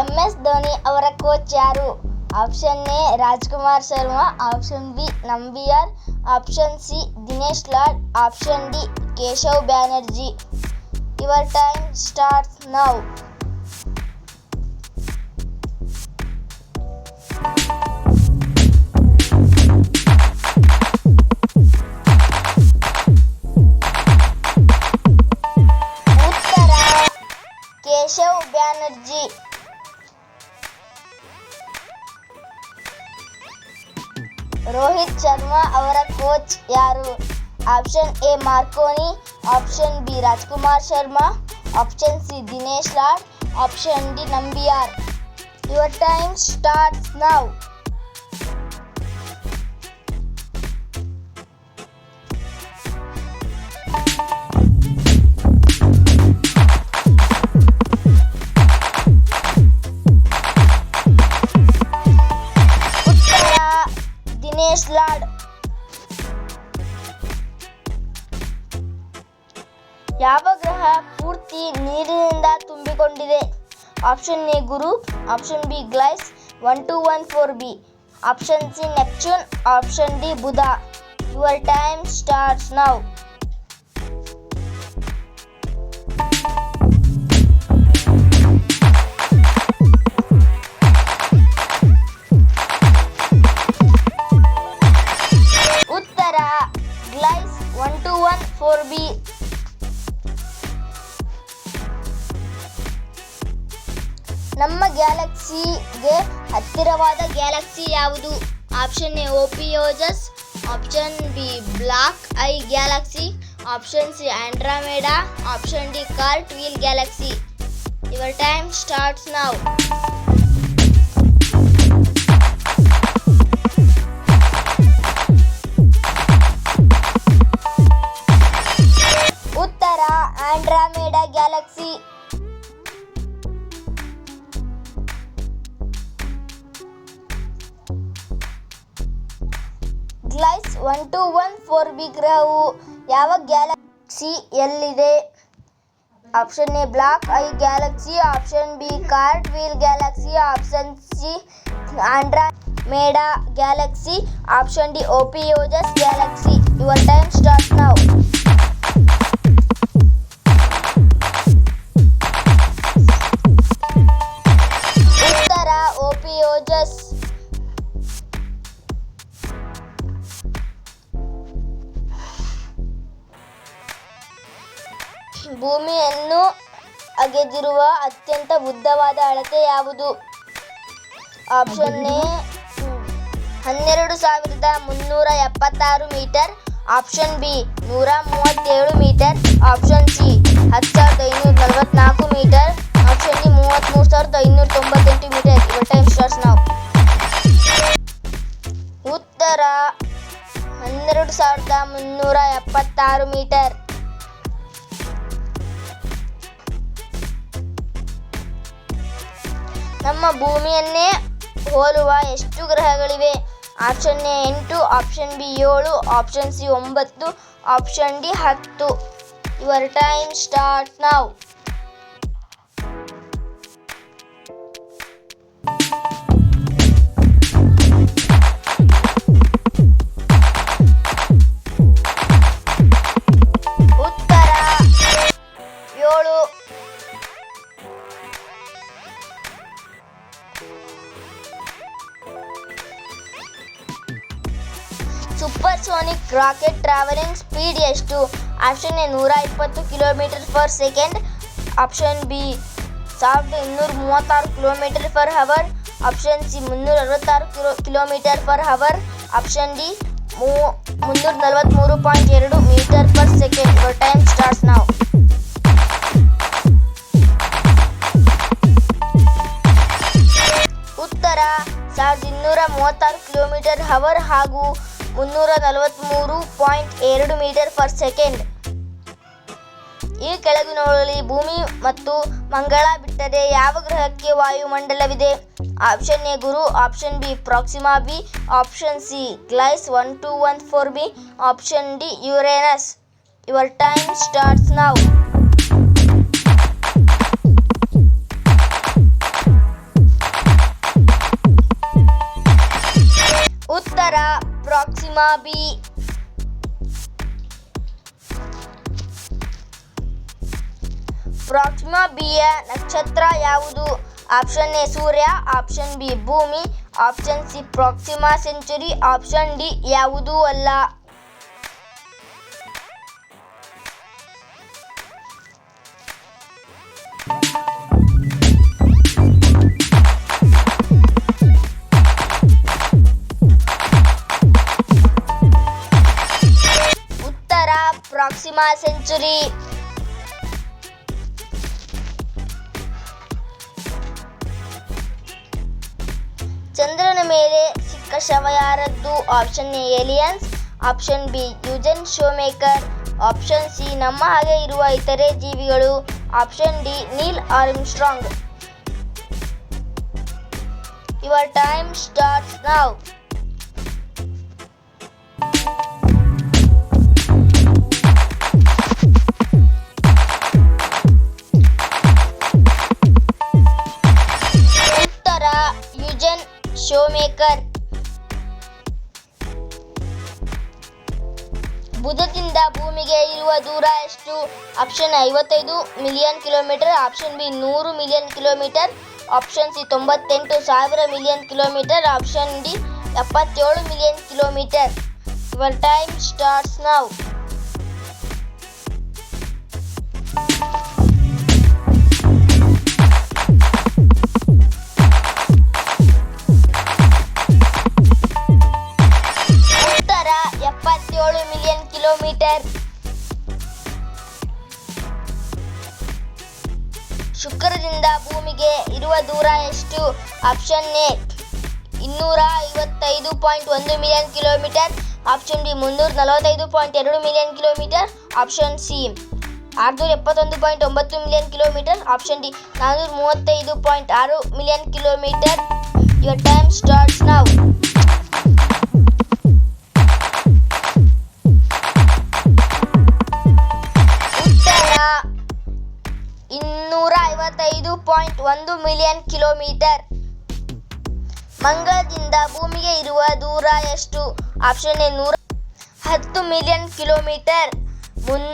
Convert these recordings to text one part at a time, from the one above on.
M S Dhoni ಅವರ coach ಯಾರು? Option A Rajkumar Sharma option B Nambiar option C Dinesh Lad option D Keshav Banerjee. Your time start Rohit Sharma ಅವರ coach ಯಾರು? Option A Marconi option B Rajkumar Sharma option C Dinesh Lad option D Nambiar. Your time starts now ಯಾವ ಗ್ರಹ ಪೂರ್ತಿ ನೀರಿನಿಂದ ತುಂಬಿಕೊಂಡಿದೆ? Option A Guru, option B Gliese, one two one four B. Option C Neptune, option D Budha. Your time starts now. ನಮ್ಮ ಗ್ಯಾಲಕ್ಸಿಗೆ ಹತ್ತಿರವಾದ galaxy ಯಾವುದು? Option A ಓಪಿಯೋಜಸ್ option B black eye galaxy option C Andromeda option D cartwheel galaxy your time starts now Gliese one two one four B ಗ್ರಹವು ಯಾವ ಗ್ಯಾಲಕ್ಸಿಯಲ್ಲಿದೆ option A black eye galaxy option B cartwheel galaxy option C Andromeda galaxy option D ಓಪಿಯೋಜಸ್ galaxy your time start ಭೂಮಿಯನ್ನು ಅಗೆದಿರುವ ಅತ್ಯಂತ ಉದ್ದವಾದ ಅಳತೆ ಯಾವುದು? Option A, ಹನ್ನೆರಡು ಸಾವಿರದ ಮುನ್ನೂರ ಎಪ್ಪತ್ತಾರು ಮೀಟರ್. ಆಪ್ಷನ್ ಬಿ, ನೂರ ಮೂವತ್ತೇಳು ಮೀಟರ್. ಆಪ್ಷನ್ ಸಿ, ಹತ್ತು ಸಾವಿರದ ಐನೂರ ನಲವತ್ನಾಲ್ಕು ಮೀಟರ್. ಆಪ್ಷನ್ ಡಿ ಮೂವತ್ತ್ಮೂರು ಸಾವಿರದ ಐನೂರ ತೊಂಬತ್ತೆಂಟು ಮೀಟರ್. ಟೈಮ್ ಸ್ಟಾರ್ಟ್ಸ್ ನಾವು ಉತ್ತರ, ಹನ್ನೆರಡು ಸಾವಿರದ ಮುನ್ನೂರ ಎಪ್ಪತ್ತಾರು ಮೀಟರ್. ನಮ್ಮ ಭೂಮಿಯನ್ನೇ ಹೋಲುವ ಎಷ್ಟು ಗ್ರಹಗಳಿವೆ? ಆಪ್ಷನ್ ಎ ಎಂಟು, ಆಪ್ಷನ್ ಬಿ ಏಳು, ಆಪ್ಷನ್ ಸಿ ಒಂಬತ್ತು, ಆಪ್ಷನ್ ಡಿ ಹತ್ತು. Your time start now. Rocket travelling speed ಎಷ್ಟು? ಆಪ್ಷನ್ ಎ ನೂರ ಇಪ್ಪತ್ತು kilometre per second option B ಸಾವಿರದ ಇನ್ನೂರ ಮೂವತ್ತಾರು kilometre per hour option C ಮುನ್ನೂರ ಅರವತ್ತಾರು kilo kilometre per hour option D ಮೂ, ಮುನ್ನೂರ ನಲವತ್ತ್ಮೂರು ಪಾಯಿಂಟ್ ಎರಡು metre per second your time starts now ಉತ್ತರ, ಸಾವಿರದ ಇನ್ನೂರ ಮೂವತ್ತಾರು ಕಿಲೋಮೀಟರ್ ಹವರ್ ಹಾಗೂ ಮುನ್ನೂರ ನಲವತ್ತ್ಮೂರು ಪಾಯಿಂಟ್ ಎರಡು ಮೀಟರ್ ಪರ್ ಸೆಕೆಂಡ್. ಈ ಕೆಳಗಿನವುಗಳಲ್ಲಿ ಭೂಮಿ ಮತ್ತು ಮಂಗಳ ಬಿಟ್ಟರೆ ಯಾವ ಗ್ರಹಕ್ಕೆ ವಾಯುಮಂಡಲವಿದೆ? Option A Guru, option B Proxima, B option C Gliese one two one four B, option D Uranus. Your time starts now ಉತ್ತರ ಪ್ರಾಕ್ಸಿಮಾ ಬಿ. ಪ್ರಾಕ್ಸಿಮಾ ಬಿಯ ನಕ್ಷತ್ರ ಯಾವುದು? ಆಪ್ಷನ್ ಎ ಸೂರ್ಯ, ಆಪ್ಷನ್ ಬಿ ಭೂಮಿ, option C Proxima Centauri, option D ಯಾವುದೂ ಅಲ್ಲ. Proxima Centauri ಚಂದ್ರನ ಮೇಲೆ ಸಿಕ್ಕ ಶವ ಯಾರದ್ದು? Option A aliens option B Eugene Shoemaker option C, ನಮ್ಮ ಹಾಗೆ ಇರುವ ಇತರೆ ಜೀವಿಗಳು. Option D Neil Armstrong your time starts now Shoemaker ಬುಧದಿಂದ ಭೂಮಿಗೆ ಇರುವ ದೂರ ಎಷ್ಟು? ಆಪ್ಷನ್ ಐವತ್ತೈದು ಮಿಲಿಯನ್ ಕಿಲೋಮೀಟರ್ ಆಪ್ಷನ್ ಬಿ ನೂರು ಮಿಲಿಯನ್ ಕಿಲೋಮೀಟರ್ ಆಪ್ಷನ್ ಸಿ ತೊಂಬತ್ತೆಂಟು ಸಾವಿರ ಮಿಲಿಯನ್ ಕಿಲೋಮೀಟರ್ ಆಪ್ಷನ್ ಡಿ ಎಪ್ಪತ್ತೇಳು million kilometre your time starts now ಶುಕ್ರದಿಂದ ಭೂಮಿಗೆ ಇರುವ ದೂರ ಎಷ್ಟು? ಆಪ್ಷನ್ ಎ ಇನ್ನೂರ ಐವತ್ತೈದು ಪಾಯಿಂಟ್ ಒಂದು ಮಿಲಿಯನ್ ಕಿಲೋಮೀಟರ್ ಆಪ್ಷನ್ ಬಿ ಮುನ್ನೂರ ನಲವತ್ತೈದು ಪಾಯಿಂಟ್ ಎರಡು ಮಿಲಿಯನ್ ಕಿಲೋಮೀಟರ್ ಆಪ್ಷನ್ ಸಿ ಆರುನೂರ ಎಪ್ಪತ್ತೊಂದು ಪಾಯಿಂಟ್ ಒಂಬತ್ತು ಮಿಲಿಯನ್ ಕಿಲೋಮೀಟರ್ ಆಪ್ಷನ್ ಡಿ ನಾನ್ನೂರ ಮೂವತ್ತೈದು ಪಾಯಿಂಟ್ ಆರು million kilometre your time starts now point ಒಂದು ಮಿಲಿಯನ್ ಕಿಲೋಮೀಟರ್. ಮಂಗಳದಿಂದ ಭೂಮಿಗೆ ಇರುವ ದೂರ ಎಷ್ಟು? ಆಪ್ಷನ್ ಎ ನೂರ ಹತ್ತು ಮಿಲಿಯನ್ ಕಿಲೋಮೀಟರ್. ಮುನ್,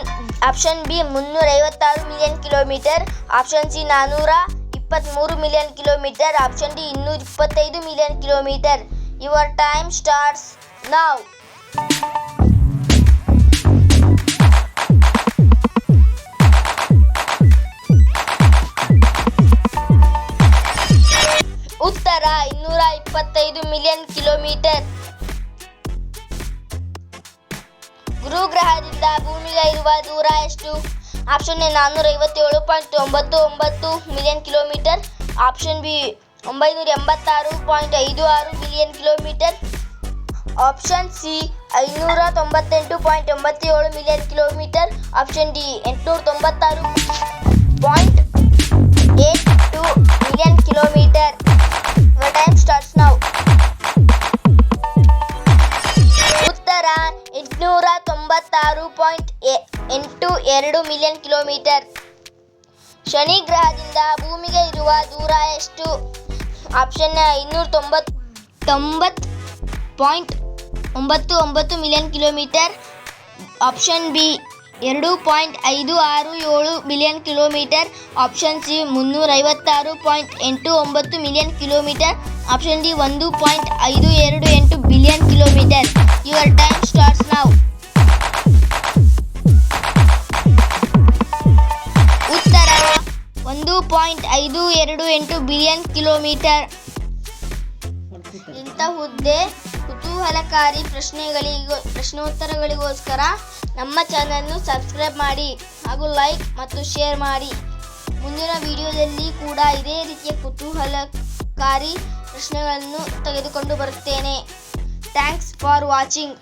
ಆಪ್ಷನ್ ಬಿ ಮುನ್ನೂರ ಐವತ್ತಾರು ಮಿಲಿಯನ್ ಕಿಲೋಮೀಟರ್. ಆಪ್ಷನ್ ಸಿ ನಾನ್ನೂರ ಇಪ್ಪತ್ತ್ಮೂರು ಮಿಲಿಯನ್ ಕಿಲೋಮೀಟರ್. ಆಪ್ಷನ್ ಡಿ ಇನ್ನೂರ ಇಪ್ಪತ್ತೈದು million kilometre. Your time starts now. ಉತ್ತರ ಇನ್ನೂರ ಇಪ್ಪತ್ತೈದು ಮಿಲಿಯನ್ ಕಿಲೋಮೀಟರ್. ಗುರುಗ್ರಹದಿಂದ ಭೂಮಿಗೆ ಇರುವ ದೂರ ಎಷ್ಟು? ಆಪ್ಷನ್ ಎ ನಾನ್ನೂರ ಐವತ್ತೇಳು ಪಾಯಿಂಟ್ ಒಂಬತ್ತು ಒಂಬತ್ತು ಮಿಲಿಯನ್ ಕಿಲೋಮೀಟರ್. ಆಪ್ಷನ್ ಬಿ ಒಂಬೈನೂರ ಎಂಬತ್ತಾರು ಪಾಯಿಂಟ್ ಐದು ಆರು ಮಿಲಿಯನ್ ಕಿಲೋಮೀಟರ್. ಆಪ್ಷನ್ ಸಿ ಐನೂರ ತೊಂಬತ್ತೆಂಟು ಪಾಯಿಂಟ್ ಒಂಬತ್ತೇಳು ಮಿಲಿಯನ್ ಕಿಲೋಮೀಟರ್. ಆಪ್ಷನ್ ಡಿ ಎಂಟುನೂರ ತೊಂಬತ್ತಾರು point eight two million kilometre. Million kilometre Shani ಗ್ರಹದಿಂದ ಭೂಮಿಗೆ ಇರುವ ದೂರ ಎಷ್ಟು? ಆಪ್ಷನ್ ಇನ್ನೂರ ತೊಂಬತ್ ತೊಂಬತ್ತು ಪಾಯಿಂಟ್ ಒಂಬತ್ತು ಒಂಬತ್ತು ಮಿಲಿಯನ್ ಕಿಲೋಮೀಟರ್ ಆಪ್ಷನ್ ಬಿ ಎರಡು ಪಾಯಿಂಟ್ ಐದು ಆರು ಏಳು ಮಿಲಿಯನ್ ಕಿಲೋಮೀಟರ್ ಆಪ್ಷನ್ ಸಿ ಮುನ್ನೂರ ಐವತ್ತಾರು ಪಾಯಿಂಟ್ ಎಂಟು ಒಂಬತ್ತು ಮಿಲಿಯನ್ ಕಿಲೋಮೀಟರ್ ಆಪ್ಷನ್ ಡಿ ಒಂದು ಪಾಯಿಂಟ್ ಐದು ಎರಡು ಎಂಟು billion kilometre your time starts now ಒಂದು ಪಾಯಿಂಟ್ ಐದು ಎರಡು ಎಂಟು ಬಿಲಿಯನ್ ಕಿಲೋಮೀಟರ್. ಇಂಥ ಹುದ್ದೆ ಕುತೂಹಲಕಾರಿ ಪ್ರಶ್ನೆಗಳಿಗೂ, ಪ್ರಶ್ನೋತ್ತರಗಳಿಗೋಸ್ಕರ ನಮ್ಮ ಚಾನಲ್ನು ಸಬ್ಸ್ಕ್ರೈಬ್ ಮಾಡಿ ಹಾಗೂ ಲೈಕ್ ಮತ್ತು ಶೇರ್ ಮಾಡಿ. ಮುಂದಿನ ವಿಡಿಯೋದಲ್ಲಿ ಕೂಡ ಇದೇ ರೀತಿಯ ಕುತೂಹಲಕಾರಿ ಪ್ರಶ್ನೆಗಳನ್ನು ತೆಗೆದುಕೊಂಡು ಬರುತ್ತೇನೆ. Thanks for watching.